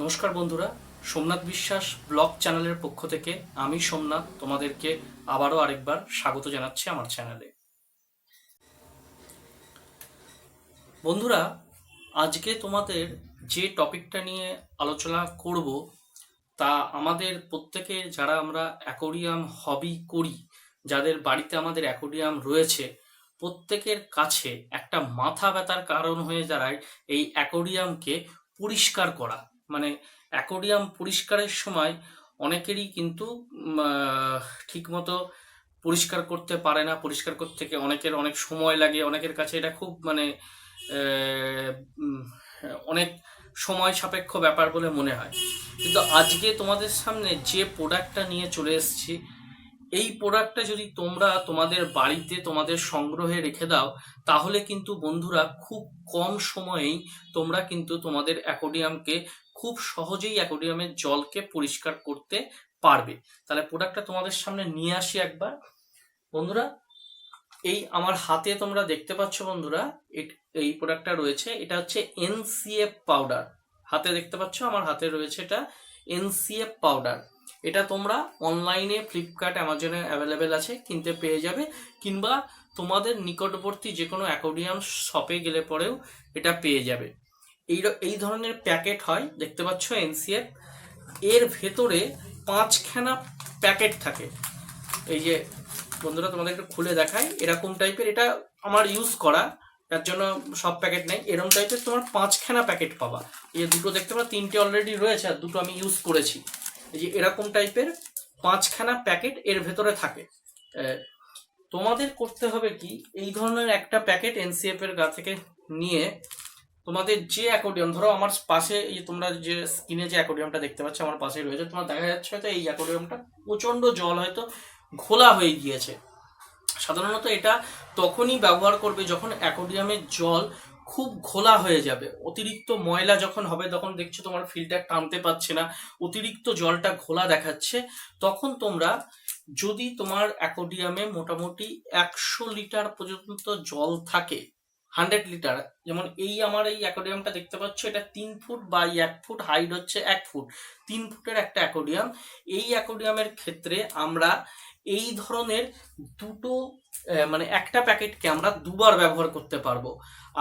নমস্কার বন্ধুরা, সোমনাথ বিশ্বাস ব্লগ চ্যানেলের পক্ষ থেকে আমি সোমনাথ তোমাদেরকে আবারও আরেকবার স্বাগত জানাচ্ছি আমার চ্যানেলে। বন্ধুরা, আজকে তোমাদের যে টপিকটা নিয়ে আলোচনা করব তা আমাদের প্রত্যেকে যারা আমরা অ্যাকোরিয়াম হবি করি, যাদের বাড়িতে আমাদের অ্যাকোরিয়াম রয়েছে, প্রত্যেকের কাছে একটা মাথা ব্যথার কারণ হয়ে দাঁড়ায় এই অ্যাকোরিয়ামকে পরিষ্কার করা। মানে অ্যাকোরিয়াম পরিষ্কারের সময় অনেকেরই কিন্তু ঠিকমতো পরিষ্কার করতে পারে না, পরিষ্কার করতে গিয়ে অনেকের অনেক সময় লাগে, অনেকের কাছে এটা খুব মানে অনেক সময় সাপেক্ষ ব্যাপার বলে মনে হয়। কিন্তু আজকে তোমাদের সামনে যে প্রোডাক্টটা নিয়ে চলে এসেছি, এই প্রোডাক্টটা যদি তোমরা তোমাদের বাড়িতে তোমাদের সংগ্রহে রেখে দাও, তাহলে কিন্তু বন্ধুরা খুব কম সময়েই তোমরা কিন্তু তোমাদের অ্যাকোডিয়ামকে খুব সহজেই অ্যাকোডিয়ামের জলকে পরিষ্কার করতে পারবে। তাহলে প্রোডাক্টটা তোমাদের সামনে নিয়ে আসি একবার। বন্ধুরা, এই আমার হাতে তোমরা দেখতে পাচ্ছ বন্ধুরা এই প্রোডাক্টটা রয়েছে। এটা হচ্ছে এনসিএফ পাউডার হাতে দেখতে পাচ্ছ, আমার হাতে রয়েছে এটা এনসিএফ পাউডার এটা তোমরা অনলাইনে ফ্লিপকার্ট অ্যামাজনে অ্যাভেলেবেল আছে, কিনতে পেয়ে যাবে। কিংবা তোমাদের নিকটবর্তী যে কোনো অ্যাকোডিয়াম শপে গেলে পরেও এটা পেয়ে যাবে। এই এই ধরনের প্যাকেট হয়, দেখতে পাচ্ছ এনসিএফ, এর ভেতরে পাঁচখানা প্যাকেট থাকে। এই যে, বন্ধুরা, তোমাদের একটু খুলে দেখাই, এরকম টাইপের এটা আমার ইউজ করা, তার জন্য সব প্যাকেট নেই এরকম টাইপের তোমার পাঁচখানা প্যাকেট পাবা। এই যে দুটো দেখতে পাচ্ছ, তিনটে অলরেডি রয়েছে, আর দুটো আমি ইউজ করেছি। এই যে এরকম টাইপের পাঁচখানা প্যাকেট এর ভেতরে থাকে। তোমাদের করতে হবে কি, এই ধরনের একটা প্যাকেট এনসিএফ এর গা থেকে নিয়ে তোমাদের যে অ্যাকোডিয়াম ধরো আমার পাশে তোমরা যে স্ক্রিনে যে অ্যাকোডিয়ামটা দেখতে পাচ্ছ, আমার পাশে রয়েছে, তোমার দেখা যাচ্ছে হয়তো এই অ্যাকোডিয়ামটা প্রচণ্ড জল হয়তো ঘোলা হয়ে গিয়েছে। সাধারণত এটা তখনই ব্যবহার করবে যখন অ্যাকোডিয়ামের জল খুব ঘোলা হয়ে যাবে। অতিরিক্ত ময়লা যখন হবে, তখন দেখছ তোমার ফিল্টার টানতে পারছে না, অতিরিক্ত জলটা ঘোলা দেখাচ্ছে। তখন তোমরা যদি তোমার অ্যাকোডিয়ামে মোটামুটি একশো লিটার পর্যন্ত জল থাকে হান্ড্রেড লিটার। যেমন এই আমার এই অ্যাকোডিয়ামটা দেখতে পাচ্ছ, এটা তিন ফুট বাই এক ফুট হাইট হচ্ছে এক ফুট। তিন ফুটের একটা অ্যাকোডিয়াম এই অ্যাকোডিয়ামের ক্ষেত্রে আমরা এই ধরনের দুটো মানে একটা প্যাকেটকে আমরা দুবার ব্যবহার করতে পারব।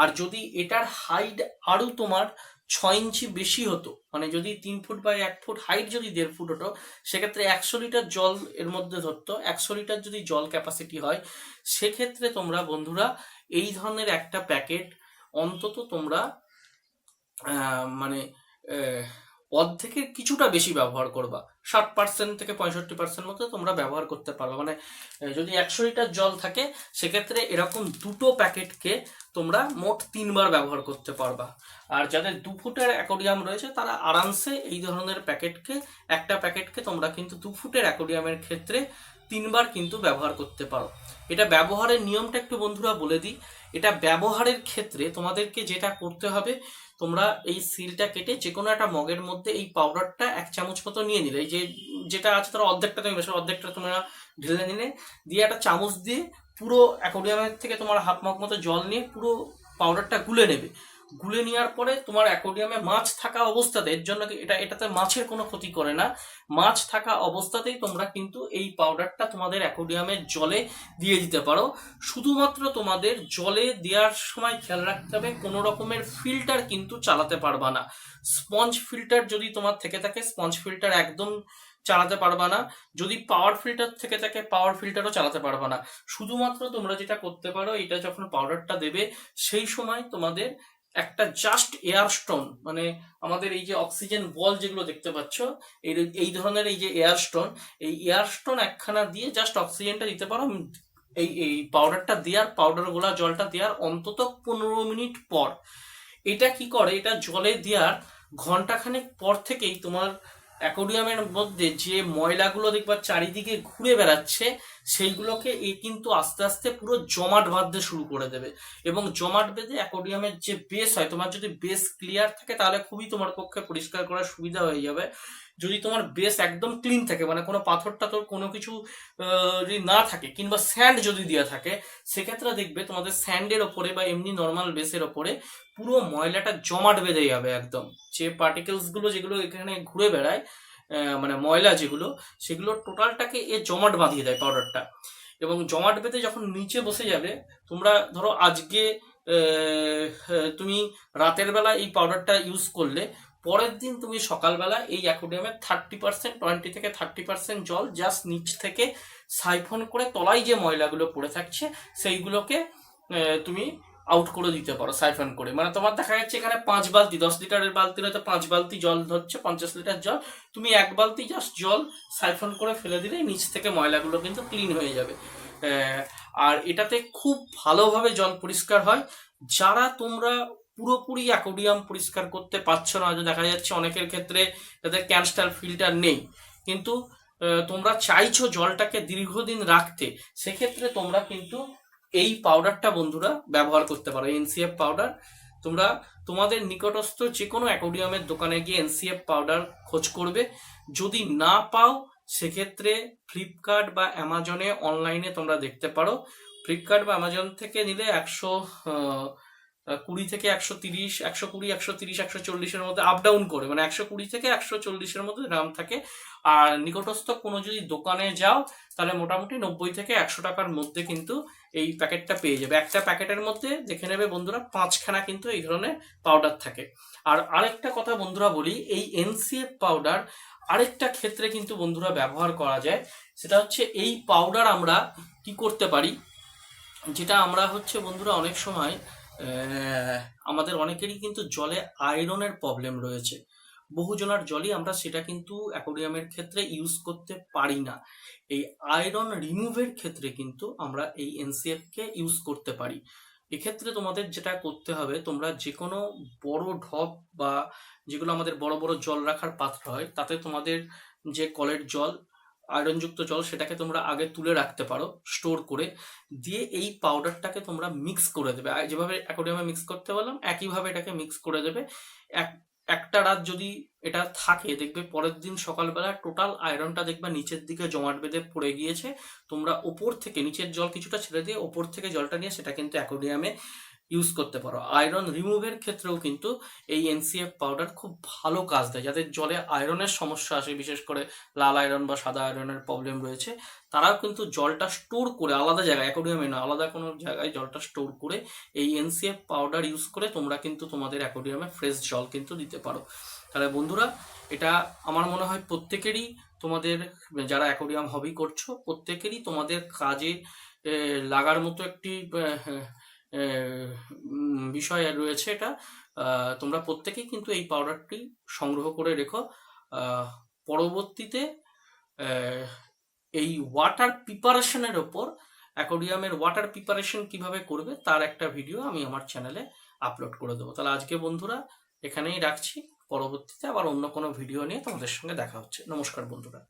আর যদি এটার হাইট আরও তোমার ছয় ইঞ্চি বেশি হতো। মানে যদি তিন ফুট বা এক ফুট হাইট যদি দেড় ফুট হতো, সেক্ষেত্রে একশো লিটার জল এর মধ্যে ধরতো। একশো লিটার যদি জল ক্যাপাসিটি হয়, সেক্ষেত্রে তোমরা বন্ধুরা এই ধরনের একটা প্যাকেট অন্তত তোমরা মানে অর্ধেকের কিছুটা বেশি ব্যবহার করবা। ষাট পার্সেন্ট থেকে পঁয়ষট্টি পার্সেন্ট মতো তোমরা ব্যবহার করতে পারবে। মানে যদি একশো লিটার জল থাকে, সেক্ষেত্রে এরকম দুটো প্যাকেটকে তোমরা মোট তিনবার ব্যবহার করতে পারবা। আর যাদের দু ফুটের অ্যাকোডিয়াম রয়েছে, তারা আরামসে এই ধরনের প্যাকেটকে, একটা প্যাকেটকে তোমরা কিন্তু দু ফুটের অ্যাকোডিয়ামের ক্ষেত্রে তিনবার কিন্তু ব্যবহার করতে পারো। এটা ব্যবহারের নিয়মটা একটু বন্ধুরা বলে দিই। এটা ব্যবহারের ক্ষেত্রে তোমাদেরকে যেটা করতে হবে, তোমরা এই সিলটা কেটে যে কোনো একটা মগের মধ্যে এই পাউডারটা এক চামচ মতো নিয়ে নিলে যে যেটা আছে তার অর্ধেকটা তুমি বেশি অর্ধেকটা তোমরা ঢেলে নিলে। দিয়ে একটা চামচ দিয়ে পুরো অ্যাকোডিয়ামের থেকে তোমার হাফ মগ মতো জল নিয়ে পুরো পাউডারটা গুলে নেবে। গুলে নেওয়ার পরে তোমার অ্যাকোডিয়ামে মাছ থাকা অবস্থাতে, এর জন্য এটা, এটাতে মাছের কোনো ক্ষতি করে না, মাছ থাকা অবস্থাতেই তোমরা কিন্তু এই পাউডারটা তোমাদের অ্যাকোডিয়ামের জলে দিয়ে দিতে পারো। শুধুমাত্র তোমাদের জলে দেওয়ার সময় খেয়াল রাখতে হবে, কোনো রকমের ফিল্টার কিন্তু চালাতে পারবা না। স্পঞ্জ ফিল্টার যদি তোমার থেকে থাকে স্পঞ্জ ফিল্টার একদম চালাতে পারবা না। যদি পাওয়ার ফিল্টার থেকে থাকে পাওয়ার ফিল্টারও চালাতে পারবা না। শুধুমাত্র তোমরা যেটা করতে পারো, এটা যখন পাউডারটা দেবে, সেই সময় তোমাদের একটা জাস্ট এয়ার স্টোন মানে আমাদের এই যে অক্সিজেন বল যেগুলো দেখতে পাচ্ছ, এই এই ধরনের এই যে এয়ার স্টোন এই এয়ার স্টোন একখানা দিয়ে জাস্ট অক্সিজেনটা দিতে পারো, এই এই পাউডারটা দেওয়ার পাউডার গোলা জলটা দেওয়ার অন্তত পনেরো মিনিট পর। এটা কি করে? এটা জলে দেওয়ার ঘন্টাখানেক পর থেকেই তোমার অ্যাকোরিয়ামের মধ্যে যে ময়লাগুলো দেখবা চারিদিকে ঘুরে বেড়াচ্ছে সেইগুলোকে এ কিন্তু আস্তে আস্তে পুরো জমাট বাঁধতে শুরু করে দেবে। এবং জমাট বেঁধে অ্যাকোডিয়ামের যে বেস হয়, তোমার যদি বেস ক্লিয়ার থাকে তাহলে খুবই তোমার পক্ষে পরিষ্কার করার সুবিধা হয়ে যাবে। যদি তোমার বেস একদম ক্লিন থাকে মানে কোনো পাথর টাথর কোনো কিছু না থাকে কিংবা স্যান্ড যদি দেওয়া থাকে, সেক্ষেত্রে দেখবে তোমাদের স্যান্ডের ওপরে বা এমনি নর্মাল বেসের ওপরে পুরো ময়লাটা জমাট বেঁধে যাবে একদম। যে পার্টিকেলসগুলো যেগুলো এখানে ঘুরে বেড়ায় মানে ময়লা যেগুলো, সেগুলো টোটালটাকে এ জমাট বাঁধিয়ে দেয় পাউডারটা এবং জমাট বেঁধে যখন নিচে বসে যাবে, তোমরা ধরো আজকে তুমি রাতের বেলা এই পাউডারটা ইউজ করলে, পরের দিন তুমি সকালবেলা এই অ্যাকোডিয়ামের থার্টি পার্সেন্ট টোয়েন্টি থেকে থার্টি পার্সেন্ট জল জাস্ট নিচ থেকে সাইফন করে তলায় যে ময়লাগুলো পড়ে থাকছে, সেইগুলোকে তুমি আউট করে দিতে পারো সাইফন করে। মানে তোমার দেখা যাচ্ছে এখানে পাঁচ বালতি, দশ লিটারের বালতির হয়তো পাঁচ বালতি জল ধরছে, পঞ্চাশ লিটার জল। তুমি এক বালতি জাস্ট জল সাইফন করে ফেলে দিলে নিচ থেকে ময়লাগুলো কিন্তু ক্লিন হয়ে যাবে। আর এটাতে খুব ভালোভাবে জল পরিষ্কার হয়। যারা তোমরা পুরোপুরি অ্যাকোডিয়াম পরিষ্কার করতে পারছ না দেখা যাচ্ছে অনেকের ক্ষেত্রে তাদের ক্যানস্টার ফিল্টার নেই। কিন্তু তোমরা চাইছো জলটাকে দীর্ঘদিন রাখতে, সেক্ষেত্রে তোমরা কিন্তু এই পাউডারটা বন্ধুরা ব্যবহার করতে পারো এনসিএফ পাউডার তোমরা তোমাদের নিকটস্থ যে কোনো অ্যাকোডিয়ামের দোকানে গিয়ে এনসিএফ পাউডার খোঁজ করবে। যদি না পাও, সেক্ষেত্রে ফ্লিপকার্ট বা অ্যামাজনে অনলাইনে তোমরা দেখতে পারো। ফ্লিপকার্ট বা অ্যামাজন থেকে নিলে একশো কুড়ি থেকে একশো তিরিশ, একশো কুড়ি, একশো তিরিশ, একশো চল্লিশের মধ্যে আপ ডাউন করে মানে একশো কুড়ি থেকে একশো চল্লিশের মধ্যে দাম থাকে। আর নিকটস্থ কোনো যদি দোকানে যাও, তাহলে মোটামুটি নব্বই থেকে একশো টাকার মধ্যে কিন্তু এই প্যাকেটটা পেয়ে যাবে। একটা প্যাকেটের মধ্যে দেখে নেবে বন্ধুরা, পাঁচখানা কিন্তু এই ধরনের পাউডার থাকে। আর আরেকটা কথা বন্ধুরা বলি, এই এনসিএফ পাউডার আরেকটা ক্ষেত্রে কিন্তু বন্ধুরা ব্যবহার করা যায়, সেটা হচ্ছে এই পাউডার আমরা কি করতে পারি, যেটা আমরা হচ্ছে বন্ধুরা অনেক সময় আমাদের অনেকেরই কিন্তু জলে আয়রনের প্রবলেম রয়েছে। বহুজনার জলই আমরা সেটা কিন্তু অ্যাকোরিয়ামের ক্ষেত্রে ইউজ করতে পারি না। এই আয়রন রিমুভের ক্ষেত্রে কিন্তু আমরা এই এনসিএফ কে ইউজ করতে পারি। এক্ষেত্রে তোমাদের যেটা করতে হবে, তোমরা যে কোনো বড় ঢপ বা যেগুলো আমাদের বড় বড় জল রাখার পাত্র হয়, তাতে তোমাদের যে কলের জল আয়রনযুক্ত জল, সেটাকে তোমরা আগে তুলে রাখতে পারো স্টোর করে দিয়ে এই পাউডারটাকে তোমরা মিক্স করে দেবে। যেভাবে অ্যাকোডিয়ামে মিক্স করতে বললাম, একইভাবে এটাকে মিক্স করে দেবে। এক একটা রাত যদি এটা থাকে, দেখবে পরের দিন সকালবেলা টোটাল আয়রনটা দেখবে নিচের দিকে জমাট বেঁধে পড়ে গিয়েছে। তোমরা ওপর থেকে, নিচের জল কিছুটা ছেড়ে দিয়ে ওপর থেকে জলটা নিয়ে, সেটা কিন্তু অ্যাকোডিয়ামে ইউজ করতে পারো। আয়রন রিমুভের ক্ষেত্রেও কিন্তু এই এনসিএফ পাউডার খুব ভালো কাজ দেয়। যাদের জলে আয়রনের সমস্যা আসে, বিশেষ করে লাল আয়রন বা সাদা আয়রনের প্রবলেম রয়েছে, তারাও কিন্তু জলটা স্টোর করে আলাদা জায়গায় অ্যাকোডিয়ামে না আলাদা কোনো জায়গায় জলটা স্টোর করে এই এনসিএফ পাউডার ইউজ করে তোমরা কিন্তু তোমাদের অ্যাকোডিয়ামে ফ্রেশ জল কিন্তু দিতে পারো। তাহলে বন্ধুরা, এটা আমার মনে হয় প্রত্যেকেরই তোমাদের, যারা অ্যাকোডিয়াম হবি করছ, প্রত্যেকেরই তোমাদের কাজে লাগার মতো একটি বিষয় রয়েছে এটা। তোমরা প্রত্যেকেই কিন্তু এই পাউডারটি সংগ্রহ করে রেখো। পরবর্তীতে এই ওয়াটার প্রিপারেশনের ওপর অ্যাকোডিয়ামের ওয়াটার প্রিপারেশন কীভাবে করবে তার একটা ভিডিও আমি আমার চ্যানেলে আপলোড করে দেবো। তাহলে আজকে বন্ধুরা, এখানেই রাখছি। পরবর্তীতে আবার অন্য কোনো ভিডিও নিয়ে তোমাদের সঙ্গে দেখা হচ্ছে। নমস্কার বন্ধুরা।